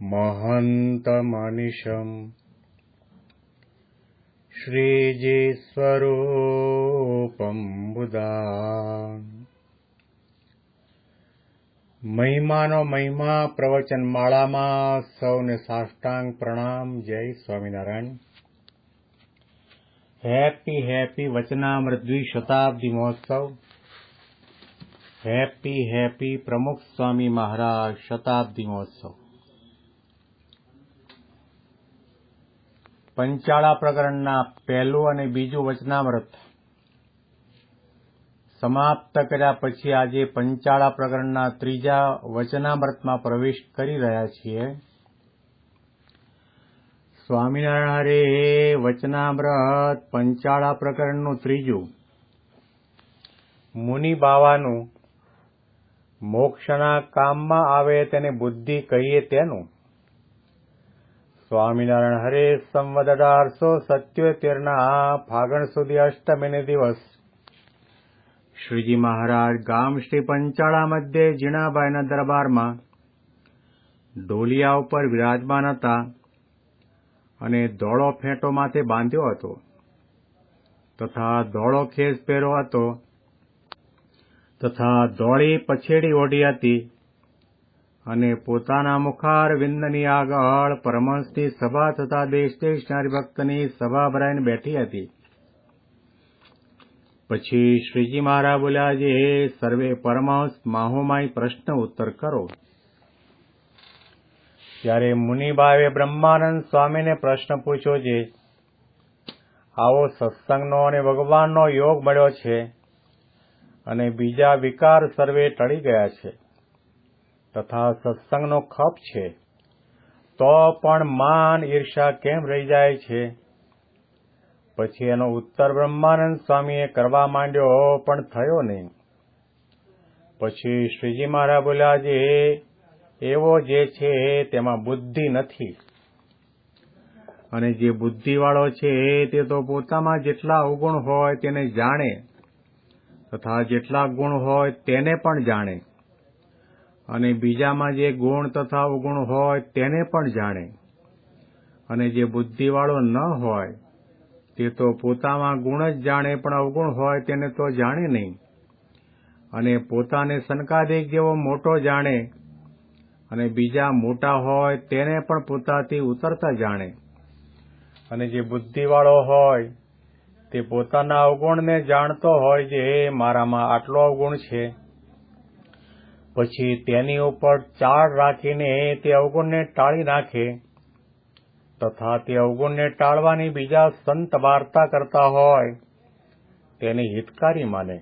महन्तमनिशम् श्रीजीस्वरूपं बुधा મહિમાનો મહિમા પ્રવચન માળામાં સૌને સાષ્ટાંગ પ્રણામ જય સ્વામિનારાયણ હેપી હેપી વચનામૃત શતાબ્દી મહોત્સવ હેપી હેપી પ્રમુખ સ્વામી મહારાજ શતાબ્દી મહોત્સવ પંચાળા પ્રકરણના પહેલું અને બીજું વચનામૃત સમાપ્ત કર્યા પછી આજે પંચાળા પ્રકરણના ત્રીજા વચનામૃતમાં પ્રવેશ કરી રહ્યા છીએ. સ્વામિનારાયણ હરે વચનામૃત, પંચાળા પ્રકરણનું ત્રીજું. મુનિ બાવાનું મોક્ષના કામમાં આવે તેને બુદ્ધિ કહીએ તેનું. સ્વામિનારાયણ હરે સંવદ અઢારસો સત્યોતેરના ફાગણ સુધી અષ્ટમીને દિવસ. શ્રીજી મહારાજ ગામ શ્રી પંચાળા મધ્યે જીણાબાઈના દરબારમાં ઢોલિયા ઉપર વિરાજમાન હતા અને ધોળો ફેંટો માથે બાંધ્યો હતો તથા ધોળો ખેસ પહેરો હતો તથા ધોળી પછેડી ઓઢી હતી. અને પોતાના મુખાર વિંદની આગળ પરમહંસની સભા તથા દેશ દેશના હરિભક્તની સભા ભરાઈને બેઠી હતી. પછી શ્રીજી મહારાજ બોલ્યા જે સર્વે પરમહંસ માહોમાય પ્રશ્ન ઉત્તર કરો. ત્યારે મુનિભાવે બ્રહ્માનંદ સ્વામીને પ્રશ્ન પૂછ્યો જે આવો સત્સંગનો અને ભગવાનનો યોગ મળ્યો છે અને બીજા વિકાર સર્વે ટળી ગયા છે. તથા સત્સંગનો ખપ છે. તો પણ માન ઈર્ષા કેમ રહી જાય છે? પછી એનો ઉત્તર બ્રહ્માનંદ સ્વામીએ કરવા માંડ્યો, પણ થયો નહીં. પછી શ્રીજી મહારાજ બોલ્યા જે એવો જે છે, તેમાં બુદ્ધિ નથી. અને જે બુદ્ધિવાળો છે, તે તો પોતામાં જેટલા અવગુણ હોય તેને જાણે, તથા જેટલા ગુણ હોય તેને પણ જાણે. અને બીજામાં જે ગુણ તથા અવગુણ હોય તેને પણ જાણે. અને જે બુદ્ધિવાળો ન હોય, તે તો પોતામાં ગુણ જ જાણે, પણ અવગુણ હોય તેને તો જાણે નહીં. અને પોતાને સનકાદિક જેવો મોટો જાણે, અને બીજા મોટા હોય તેને પણ પોતાથી ઉતરતા જાણે. અને જે બુદ્ધિવાળો હોય, તે પોતાના અવગુણને જાણતો હોય જે મારામાં આટલો અવગુણ છે. પછી તેની ઉપર ચાળ રાખીને તે અવગુણને ટાળી નાખે. તથા તે અવગુણને ટાળવાની બીજા સંત વાર્તા કરતા હોય, તેને હિતકારી માને.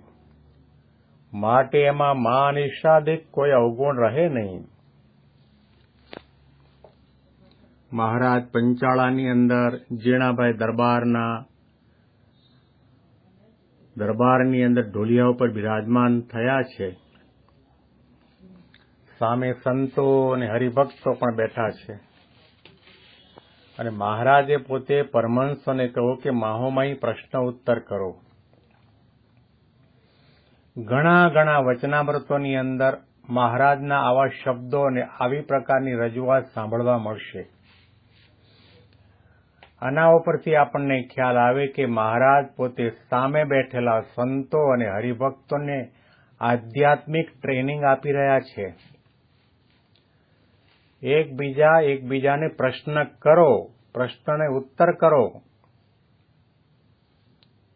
માટે એમાં માન ઈર્ષાદિક કોઈ અવગુણ રહે નહીં. મહારાજ પંચાળાની અંદર જીણાભાઈ દરબારના, દરબારની અંદર ઢોલિયા ઉપર બિરાજમાન થયા છે. સામે સંતો અને હરિભક્તો પણ બેઠા છે. અને મહારાજે પોતે પરમહંસોને કહ્યું કે માહોમાઈ પ્રશ્ન ઉત્તર કરો. ઘણા ઘણા વચનામૃતોની અંદર મહારાજના આવા શબ્દો અને આવી પ્રકારની રજૂઆત સાંભળવા મળશે. આના ઉપરથી આપણને ખ્યાલ આવે કે મહારાજ પોતે સામે બેઠેલા સંતો અને હરિભક્તોને આધ્યાત્મિક ટ્રેનિંગ આપી રહ્યા છે. એકબીજા એકબીજાને પ્રશ્ન કરો, પ્રશ્નને ઉત્તર કરો.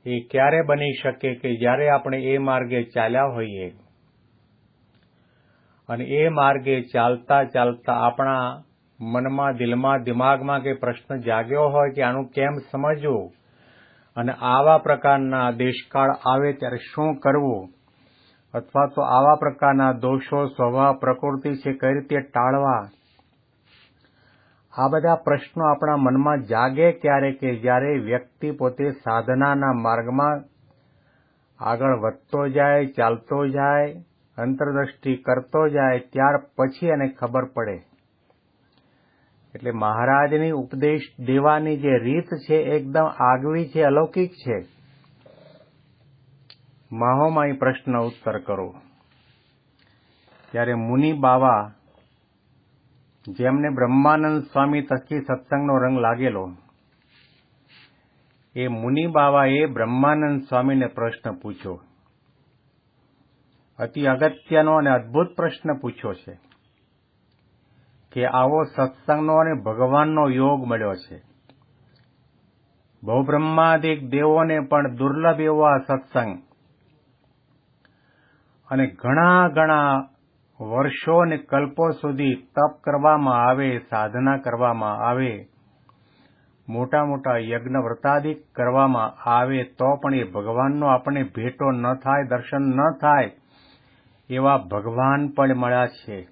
એ ક્યારે બની શકે કે જ્યારે આપણે એ માર્ગે ચાલ્યા હોઈએ? અને એ માર્ગે ચાલતા ચાલતા આપણા મનમાં, દિલમાં, દિમાગમાં કે પ્રશ્ન જાગ્યો હોય કે આનું કેમ સમજવું? અને આવા પ્રકારના દેશકાળ આવે ત્યારે શું કરવું? અથવા તો આવા પ્રકારના દોષો, સ્વભાવ, પ્રકૃતિ છે, કઈ રીતે ટાળવા? આ બધા પ્રશ્નો આપણા મનમાં જાગે ક્યારે કે જ્યારે વ્યક્તિ પોતે સાધનાના માર્ગમાં આગળ વધતો જાય, ચાલતો જાય, અંતરદ્રષ્ટિ કરતો જાય, ત્યાર પછી એને ખબર પડે. એટલે મહારાજની ઉપદેશ દેવાની જે રીત છે એકદમ આગવી છે, અલૌકિક છે. માહોમાં પ્રશ્ન ઉત્તર કરો. ત્યારે મુનિ બાવા જેમને બ્રહ્માનંદ સ્વામી તથકી સત્સંગનો રંગ લાગેલો, એ મુનિ બાવાએ બ્રહ્માનંદ સ્વામીને પ્રશ્ન પૂછ્યો. અતિ અગત્યનો અને અદ્ભુત પ્રશ્ન પૂછ્યો છે કે આવો સત્સંગનો અને ભગવાનનો યોગ મળ્યો છે. બહુબ્રહ્માદિક દેવોને પણ દુર્લભ એવો આ સત્સંગ. અને ઘણા ઘણા વર્ષો અને કલ્પો સુધી તપ કરવામાં આવે, સાધના કરવામાં આવે, મોટા મોટા યજ્ઞ વ્રતાદિક કરવામાં આવે, તો પણ એ ભગવાનનો આપણને ભેટો ન થાય, દર્શન ન થાય, એવા ભગવાન પણ મળ્યા છે.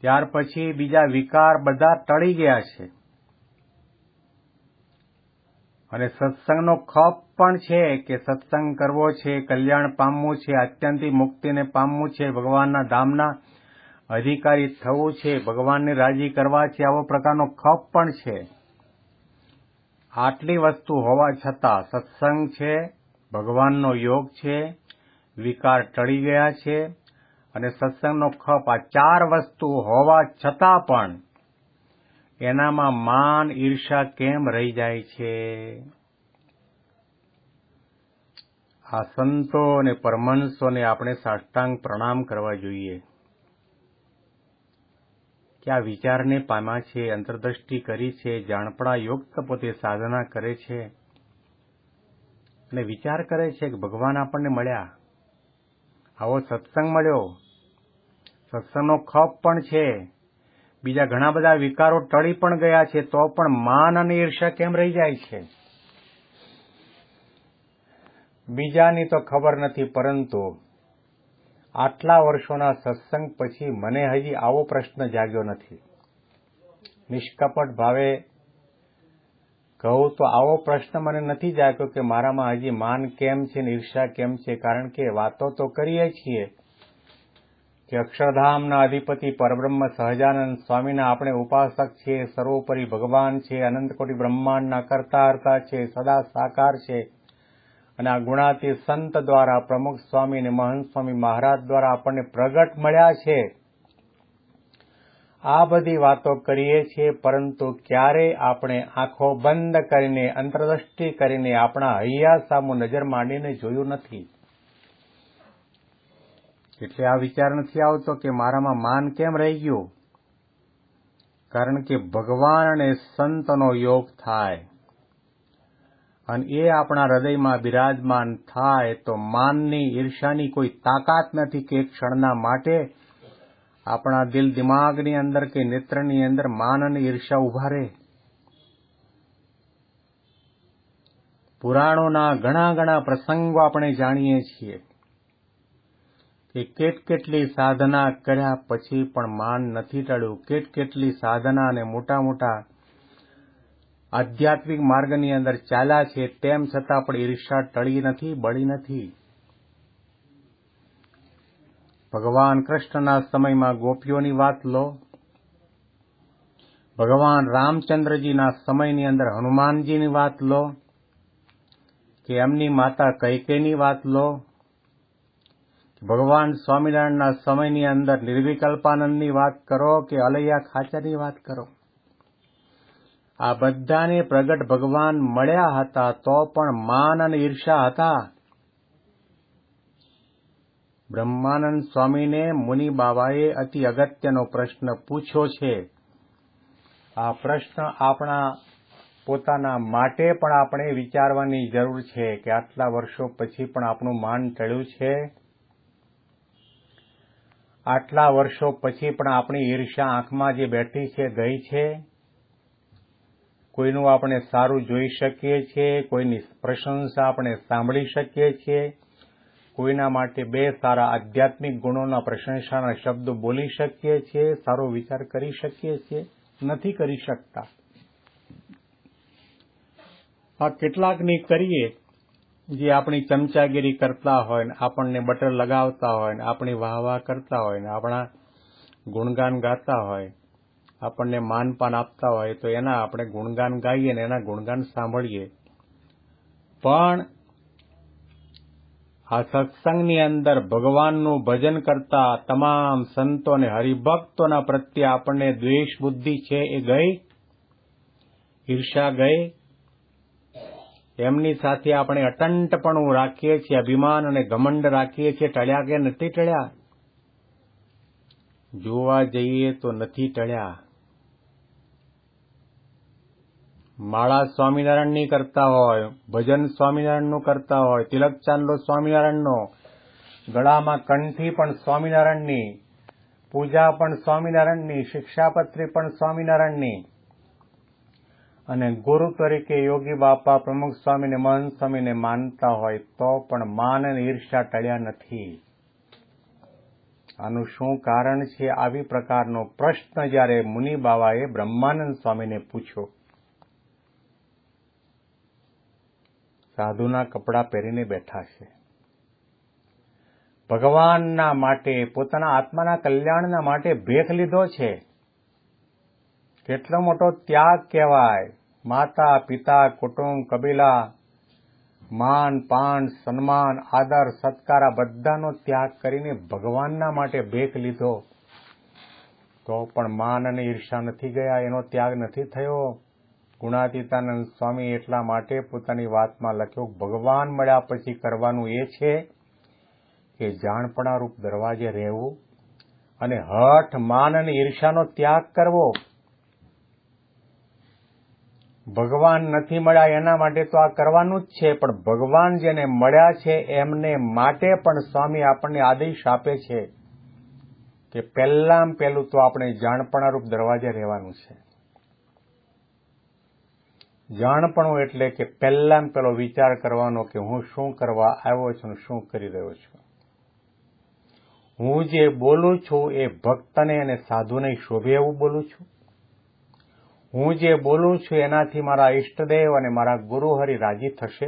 ત્યાર પછી બીજા વિકાર બધા ટળી ગયા છે. અને સત્સંગનો ખપ પણ છે કે સત્સંગ કરવો છે, કલ્યાણ પામવું છે અત્યંતિક મુક્તિને પામવું છે, ભગવાનના ધામના અધિકારી થવું છે, ભગવાનને રાજી કરવા છે, આવો પ્રકારનો ખપ પણ છે. આટલી વસ્તુ હોવા છતાં સત્સંગ છે, ભગવાનનો યોગ છે, વિકાર ટળી ગયા છે અને સત્સંગનો ખપ આ ચાર વસ્તુ હોવા છતાં પણ એનામાં માન, ઈર્ષા કેમ રહી જાય છે? આ સંતો અને પરમહંસોને આપણે સાષ્ટાંગ પ્રણામ કરવા જોઈએ. કે આ વિચારને પામ્યા છે, અંતરદ્રષ્ટિ કરી છે, જાણપણા યુક્ત પોતે સાધના કરે છે. અને વિચાર કરે છે કે ભગવાન આપણને મળ્યા. આવો સત્સંગ મળ્યો. સત્સંગનો ખપ પણ છે. બીજા ઘણા બધા વિકારો ટળી પણ ગયા છે, તો પણ માન અને ઈર્ષા કેમ રહી જાય છે? બીજાની તો ખબર નથી, પરંતુ આટલા વર્ષોના સત્સંગ પછી મને હજી આવો પ્રશ્ન જાગ્યો નથી. નિષ્કપટ ભાવે કહું તો આવો પ્રશ્ન મને નથી જાગ્યો કે મારામાં હજી માન કેમ છે ને ઈર્ષા કેમ છે? કારણ કે વાતો તો કરીએ છીએ કે અક્ષરધામના અધિપતિ પરબ્રહ્મ સહજાનંદ સ્વામીના આપણે ઉપાસક છીએ, સર્વોપરી ભગવાન છે, અનંતકોટી બ્રહ્માંડના કરતા હરતા છે, સદા સાકાર છે. અને આ ગુણાતી સંત દ્વારા, પ્રમુખ સ્વામી અને મહંત સ્વામી મહારાજ દ્વારા આપણને પ્રગટ મળ્યા છે. આ બધી વાતો કરીએ છીએ, પરંતુ ક્યારે આપણે આંખો બંધ કરીને, અંતરદ્રષ્ટિ કરીને આપણા હૈયા સામુ નજર માંડીને જોયું નથી? એટલે આ વિચાર નથી આવતો કે મારામાં માન કેમ રહી ગયું? કારણ કે ભગવાન અને સંતનો યોગ થાય. અને એ આપણા હૃદયમાં બિરાજમાન થાય તો માનની ઈર્ષાની કોઈ તાકાત નથી કે એક ક્ષણના માટે આપણા દિલ દિમાગની અંદર કે નેત્રની અંદર માન અને ઈર્ષા ઊભા રહે. પુરાણોના ઘણા ઘણા પ્રસંગો આપણે જાણીએ છીએ. કે કેટ કેટલી સાધના કર્યા પછી પણ માન નથી ટળ્યું. કેટ કેટલી સાધના અને મોટા મોટા આધ્યાત્મિક માર્ગની અંદર ચાલ્યા છે, તેમ છતાં પણ ઈર્ષા ટળી નથી, બળી નથી. ભગવાન કૃષ્ણના સમયમાં ગોપીઓની વાત લો. ભગવાન રામચંદ્રજીના સમયની અંદર હનુમાનજીની વાત લો. કે એમની માતા કૈકેની વાત લો. ભગવાન સ્વામિનારાયણના સમયની અંદર નિર્વિકલ્પાનંદની વાત કરો કે અલૈયા ખાચરની વાત કરો? આ બધાને પ્રગટ ભગવાન મળ્યા હતા તો પણ માન અને ઈર્ષા હતા. બ્રહ્માનંદ સ્વામીને મુનિ બાબાએ અતિ અગત્યનો પ્રશ્ન પૂછ્યો છે. આ પ્રશ્ન આપણા પોતાના માટે પણ આપણે વિચારવાની જરૂર છે કે આટલા વર્ષો પછી પણ આપણું માન ટળ્યું છે? આટલા વર્ષો પછી પણ આપણી ઈર્ષા આંખમાં જે બેઠી છે, ગઈ છે, કોઈનું આપણે સારું જોઈ શકીએ છીએ, કોઈની પ્રશંસા આપણે સાંભળી શકીએ છીએ, કોઈના માટે બે સારા આધ્યાત્મિક ગુણોના પ્રશંસાના શબ્દો બોલી શકીએ છીએ, સારો વિચાર કરી શકીએ છીએ, નથી કરી શકતા. આ કેટલાકની કરીએ જે આપણી ચમચાગીરી કરતા હોય ને, આપણને બટર લગાવતા હોય ને, આપણી વાહ વાહ કરતા હોય ને, આપણા ગુણગાન ગાતા હોય, આપણને માનપાન આપતા હોય, તો એના આપણે ગુણગાન ગાઈએ ને એના ગુણગાન સાંભળીએ. પણ આ સત્સંગની અંદર ભગવાનનું ભજન કરતા તમામ સંતો અને હરિભક્તોના પ્રત્યે આપણને દ્વેષ બુદ્ધિ છે એ ગઈ? ઈર્ષા ગઈ? એમની સાથે આપણે અટંટપણું રાખીએ છીએ, અભિમાન અને ઘમંડ રાખીએ છીએ, ટળ્યા કે નથી ટળ્યા? જોવા જઈએ તો નથી ટળ્યા. માળા સ્વામિનારાયણની કરતા હોય, ભજન સ્વામિનારાયણનું કરતા હોય, તિલક ચાંદલો સ્વામિનારાયણનો, ગળામાં કંઠી પણ સ્વામિનારાયણની, પૂજા પણ સ્વામિનારાયણની, શિક્ષાપત્રી પણ સ્વામિનારાયણની અને ગુરુ તરીકે યોગી બાપા પ્રમુખ સ્વામીને મહન સ્વામીને માનતા હોય તો પણ માન અને ઈર્ષા ટળ્યા નથી. આનું શું કારણ છે? આવી પ્રકારનો પ્રશ્ન જ્યારે મુનિ બાવાએ બ્રહ્માનંદ સ્વામીને પૂછ્યો. સાધુના કપડાં પહેરીને બેઠા છે. ભગવાનના માટે, પોતાના આત્માના કલ્યાણના માટે ભેખ લીધો છે. કેટલો મોટો ત્યાગ કહેવાય, માતા, પિતા, કુટુંબ, કબીલા, માન, પાન, સન્માન, આદર, સત્કાર, આ બધાનો ત્યાગ કરીને ભગવાનના માટે ભેખ લીધો. તો પણ માન અને ઈર્ષા નથી ગયા, એનો ત્યાગ નથી થયો. ગુણાતીતાનંદ સ્વામી એટલા માટે પોતાની વાતમાં લખ્યું, ભગવાન મળ્યા પછી કરવાનું એ છે કે જાણપણા રૂપ દરવાજે રહેવું અને હઠ માન અને ઈર્ષાનો ત્યાગ કરવો. ભગવાન નથી મળ્યા એના માટે તો આ કરવાનું જ છે, પણ ભગવાન જેને મળ્યા છે એમને માટે પણ સ્વામી આપણને આદેશ આપે છે કે પહેલામ પહેલું તો આપણે જાણપણા રૂપ દરવાજે રહેવાનું છે. જાણપણું એટલે કે પહેલામ પહેલો વિચાર કરવાનો કે હું શું કરવા આવ્યો છું શું કરી રહ્યો છું. હું જે બોલું છું એ ભક્તને અને સાધુને શોભે એવું બોલું છું. હું જે બોલું છું એનાથી મારા ઈષ્ટદેવ અને મારા ગુરુ હરિ રાજી થશે.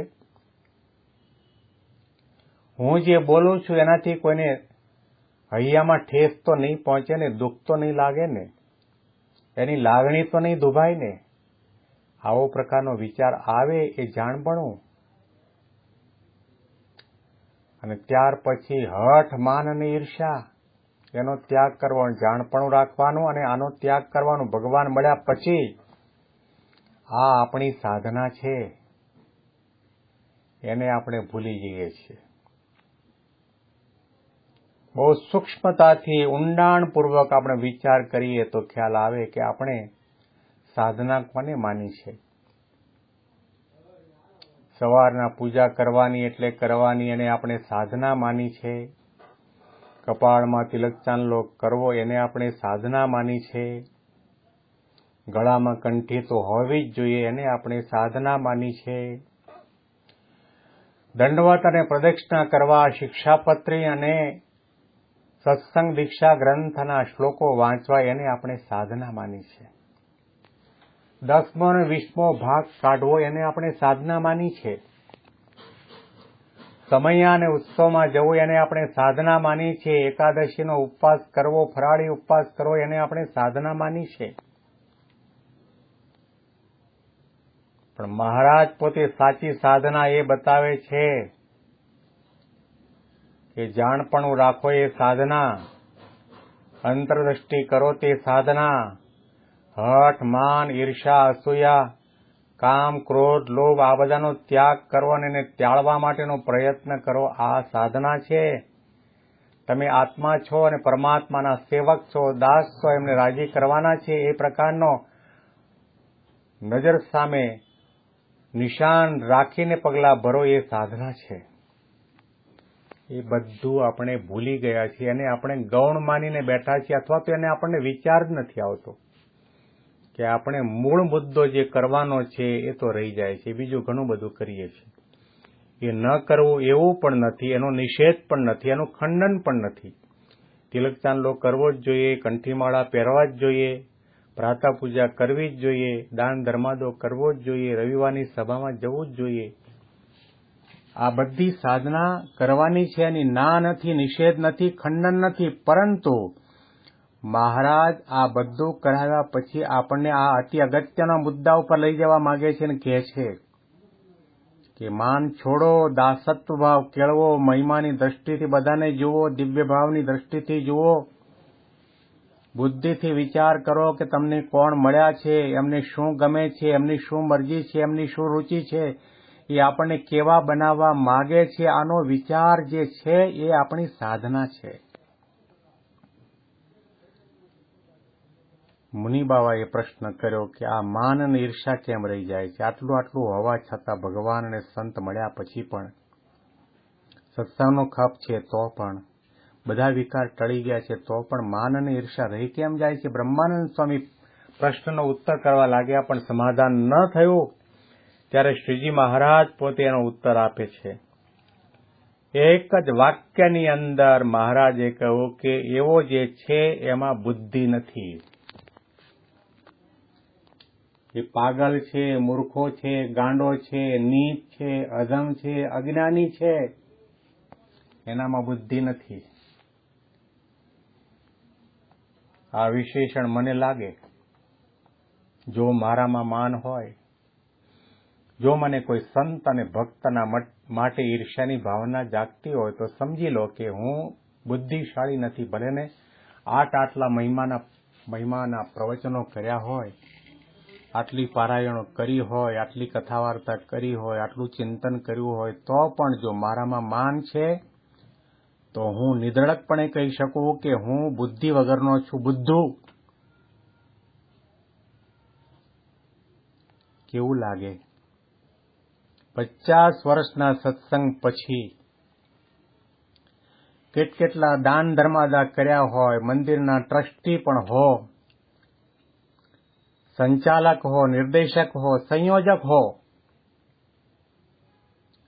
હું જે બોલું છું એનાથી કોઈને હૈયામાં ઠેસ તો નહીં પહોંચે ને દુઃખ તો નહીં લાગે ને? એની લાગણી તો નહીં દુભાય ને? આવો પ્રકારનો વિચાર આવે એ જાણપણું અને ત્યાર પછી હઠ માન અને ઈર્ષા એનો ત્યાગ કરવાનો જાણપણું રાખવાનું અને આનો ત્યાગ કરવાનો ભગવાન મળ્યા પછી આ આપણી સાધના છે. એને આપણે ભૂલી જઈએ છીએ. બહુ સૂક્ષ્મતાથી, ઊંડાણપૂર્વક આપણે વિચાર કરીએ તો ખ્યાલ આવે કે આપણે સાધના કોને માની છે? સવારના પૂજા કરવાની એટલે કરવાની અને આપણે સાધના માની છે. કપાળમાં તિલક ચાંદલો કરવો એને આપણે સાધના માની છે. ગળામાં કંઠી તો હોવી જ જોઈએ, એને આપણે સાધના માની છે. દંડવત અને પ્રદક્ષિણા કરવા શિક્ષાપત્રી અને સત્સંગ દીક્ષા ગ્રંથના શ્લોકો વાંચવા એને આપણે સાધના માની છે. દસમો અને વીસમો ભાગ કાઢવો એને આપણે સાધના માની છે. સમયા અને ઉત્સવમાં જવું એને આપણે સાધના માની છે. એકાદશીનો ઉપવાસ કરવો, ફરાળી ઉપવાસ કરવો એને આપણે સાધના માની છે. પણ મહારાજ પોતે સાચી સાધના એ બતાવે છે કે જાણપણું રાખો એ સાધના, અંતરદ્રષ્ટિ કરો તે સાધના, હઠ, માન ઈર્ષા અસૂયા કામ, ક્રોધ, લોભ આ બધાનો ત્યાગ કરવો અને એને ત્યાળવા માટેનો પ્રયત્ન કરો આ સાધના છે. તમે આત્મા છો અને પરમાત્માના સેવક છો, દાસ છો, એમને રાજી કરવાના છે એ પ્રકારનો નજર સામે નિશાન રાખીને પગલા ભરો એ સાધના છે. એ બધું આપણે ભૂલી ગયા છીએ અને આપણે ગૌણ માનીને બેઠા છીએ અથવા તો એને આપણને વિચાર જ નથી આવતો. કે આપણે મૂળ મુદ્દો જે કરવાનો છે એ તો રહી જાય છે, બીજું ઘણું બધું કરીએ છીએ. એ ન કરવું એવું પણ નથી, એનો નિષેધ પણ નથી, એનું ખંડન પણ નથી. તિલક ચાંદલો કરવો જ જોઈએ, કંઠીમાળા પહેરવા જ જોઈએ પ્રાતઃ પૂજા કરવી જ જોઈએ, દાન ધર્માદો કરવો જ જોઈએ, રવિવારની સભામાં જવું જ જોઈએ. આ બધી સાધના કરવાની છે એની ના નથી, નિષેધ નથી, ખંડન નથી, પરંતુ મહારાજ, આ બધું કરાવ્યા પછી આપણને આ અતિ અગત્યના મુદ્દા ઉપર લઈ જવા માંગે છે અને કહે છે કે, માન છોડો દાસત્વ ભાવ કેળવો, મહિમાની દ્રષ્ટિથી બધાને જુઓ દિવ્ય ભાવની દ્રષ્ટિથી જુઓ. બુદ્ધિથી વિચાર કરો કે તમને કોણ મળ્યા છે, એમને શું ગમે છે, એમની શું મરજી છે, એમની શું રુચિ છે, એ આપણને કેવા બનાવવા માગે છે, આનો વિચાર જે છે એ આપણી સાધના છે. મુનિબાવાએ પ્રશ્ન કર્યો કે આ માન અને ઈર્ષા કેમ રહી જાય છે? આટલું આટલું હોવા છતાં ભગવાન અને સંત મળ્યા પછી પણ સત્સંગનો ખપ છે તો પણ. બધા વિકાર ટળી ગયા છે તો પણ માન અને ઈર્ષા રહી કેમ જાય છે? બ્રહ્માનંદ સ્વામી પ્રશ્નનો ઉત્તર કરવા લાગ્યા પણ સમાધાન ન થયું ત્યારે શ્રીજી મહારાજ પોતે એનો ઉત્તર આપે છે. એક જ વાક્યની અંદર મહારાજે કહ્યું કે એવો જે છે એમાં બુદ્ધિ નથી. એ પાગલ છે, મૂર્ખો છે, ગાંડો છે, નીચ છે, અધમ છે, અજ્ઞાની છે. એનામાં બુદ્ધિ નથી. આ વિશેષણ મને લાગે, જો મારામાં માન હોય, જો મને કોઈ સંત અને ભક્તના માટે ઈર્ષ્યાની ભાવના જાગતી હોય, તો સમજી લો કે હું બુદ્ધિશાળી નથી. ભલે ને આટ આટલા મહિમાના મહિમાના પ્રવચનો કર્યા હોય આટલી પારાયણો કરી હોય, આટલી કથા વાર્તા કરી હોય, આટલું ચિંતન કર્યું હોય, તો પણ જો મારામાં માન છે, તો હું નિધડકપણે કહી શકું કે હું બુદ્ધિ વગરનો છું. બુદ્ધુ! કેવું લાગે? પચાસ વર્ષના સત્સંગ પછી કેટ કેટલા દાન ધર્માદા કર્યા હોય, મંદિરના ટ્રસ્ટી પણ હો સંચાલક હો, નિર્દેશક હો, સંયોજક હો.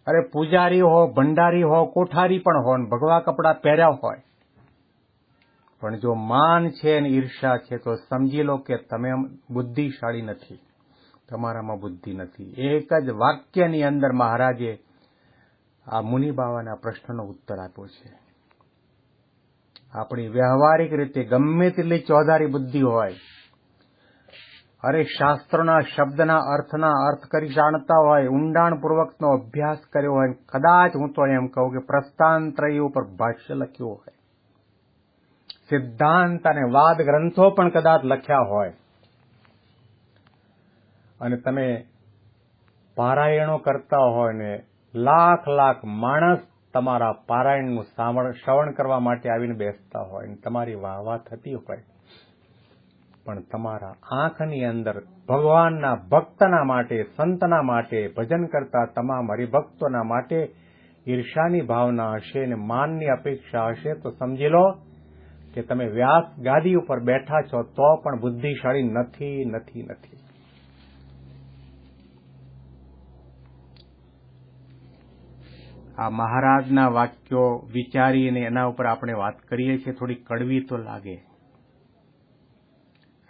અરે પૂજારી હો, ભંડારી હો, કોઠારી પણ હો ભગવા કપડા પહેર્યા હોય. પણ જો માન છે અને ઈર્ષા છે, તો સમજી લો કે તમે બુદ્ધિશાળી નથી. તમારામાં બુદ્ધિ નથી. એક જ વાક્યની અંદર મહારાજે આ મુનિબાવાના પ્રશ્નનો ઉત્તર આપ્યો છે. આપણી વ્યવહારિક રીતે ગમે તેટલી ચોધારી બુદ્ધિ હોય અરે શાસ્ત્રોના શબ્દના અર્થના અર્થ કરી જાણતા હોય, ઊંડાણપૂર્વકનો અભ્યાસ કર્યો હોય, કદાચ હું તો એમ કહું કે પ્રસ્થાનત્રય ઉપર ભાષ્ય લખ્યું હોય. સિદ્ધાંત અને વાદ ગ્રંથો પણ કદાચ લખ્યા હોય. અને તમે પારાયણો કરતા હોય ને લાખ લાખ માણસ તમારા પારાયણનું શ્રવણ કરવા માટે આવીને બેસતા હોય ને તમારી વાહવા થતી હોય. પણ તમારા આંખની અંદર ભગવાનના ભક્તના માટે, સંતના માટે, ભજન કરતા તમામ હરિભક્તોના માટે ઈર્ષાની ભાવના હશે અને માનની અપેક્ષા હશે, તો સમજી લો કે તમે વ્યાસ ગાદી ઉપર બેઠા છો તો પણ બુદ્ધિશાળી નથી નથી નથી. આ મહારાજના વાક્યો વિચારીને એના ઉપર આપણે વાત કરીએ છીએ, થોડી કડવી તો લાગે.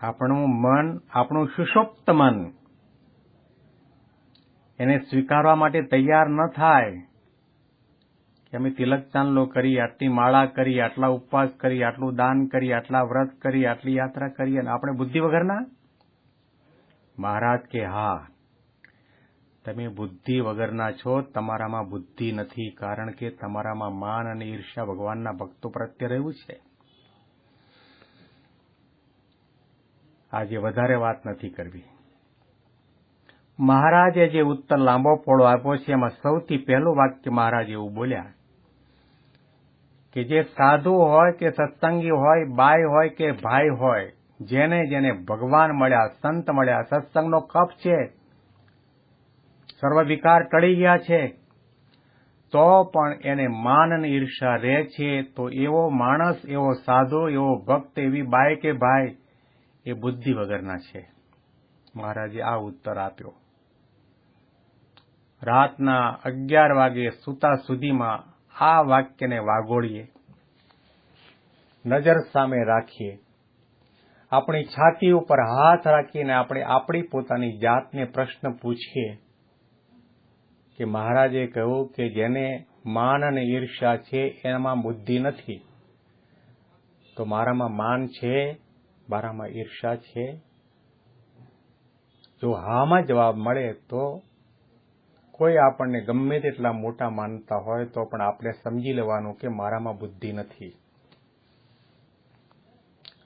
આપણું મન, આપણું સુષુપ્ત મન એને સ્વીકારવા માટે તૈયાર ન થાય કે અમે તિલક ચાંદલો કરી, આટલી માળા કરી, આટલા ઉપવાસ કરી, આટલું દાન કરી, આટલા વ્રત કરી, આટલી યાત્રા કરી અને આપણે બુદ્ધિ વગરના? મહારાજ કે, હા, તમે બુદ્ધિ વગરના છો, તમારામાં બુદ્ધિ નથી કારણ કે તમારામાં માન અને ઈર્ષ્યા ભગવાનના ભક્તો પ્રત્યે રહ્યું છે. આજે વધારે વાત નથી કરવી. મહારાજે જે ઉત્તર લાંબો પોળો આપ્યો છે, એમાં સૌથી પહેલું વાક્ય મહારાજ એવું બોલ્યા કે જે સાધુ હોય કે સત્સંગી હોય, બાઈ હોય કે ભાઈ હોય, જેને જેને ભગવાન મળ્યા, સંત મળ્યા, સત્સંગનો ખપ છે સર્વ વિકાર ટળી ગયા છે, તો પણ એને માન અને ઈર્ષા રહે છે, તો એવો માણસ, એવો સાધુ, એવો ભક્ત, એવી બાય કે ભાઈ એ બુદ્ધિ વગરના છે. મહારાજે આ ઉત્તર આપ્યો. રાતના અગિયાર વાગે સુતા સુધીમાં આ વાક્યને વાગોળીએ. નજર સામે રાખીએ. આપણી છાતી ઉપર હાથ રાખીને આપણે આપણી પોતાની જાતને પ્રશ્ન પૂછીએ કે મહારાજે કહ્યું કે જેને માન અને ઈર્ષ્યા છે, એમાં બુદ્ધિ નથી. તો મારામાં માન છે મારામાં ઈર્ષા છે. જો હામાં જવાબ મળે તો કોઈ આપણને ગમે તેટલા મોટા માનતા હોય તો પણ આપણે સમજી લેવાનું કે મારામાં બુદ્ધિ નથી.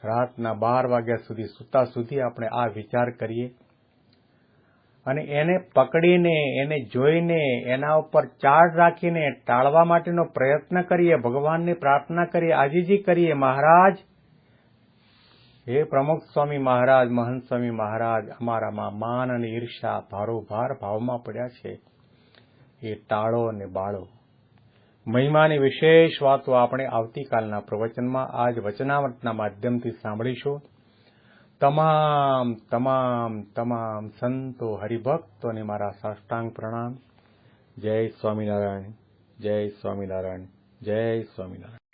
રાતના બાર વાગ્યા સુધી સુતા સુધી આપણે આ વિચાર કરીએ. અને એને પકડીને, એને જોઈને, એના ઉપર ચાર્જ રાખીને ટાળવા માટેનો પ્રયત્ન કરીએ, ભગવાનની પ્રાર્થના કરીએ, આજીજી કરીએ, મહારાજ હે પ્રમુખ સ્વામી મહારાજ, મહંત સ્વામી મહારાજ અમારામાં માન અને ઈર્ષા ભારોભાર ભાવમાં પડ્યા છે. એ ટાળો અને બાળો. મહિમાની વિશેષ વાતો આપણે આવતીકાલના પ્રવચનમાં આજ વચનાવટના માધ્યમથી સાંભળીશું. તમામ તમામ તમામ સંતો હરિભક્તોને મારા સાષ્ટાંગ પ્રણામ. જય સ્વામિનારાયણ જય સ્વામિનારાયણ જય સ્વામિનારાયણ.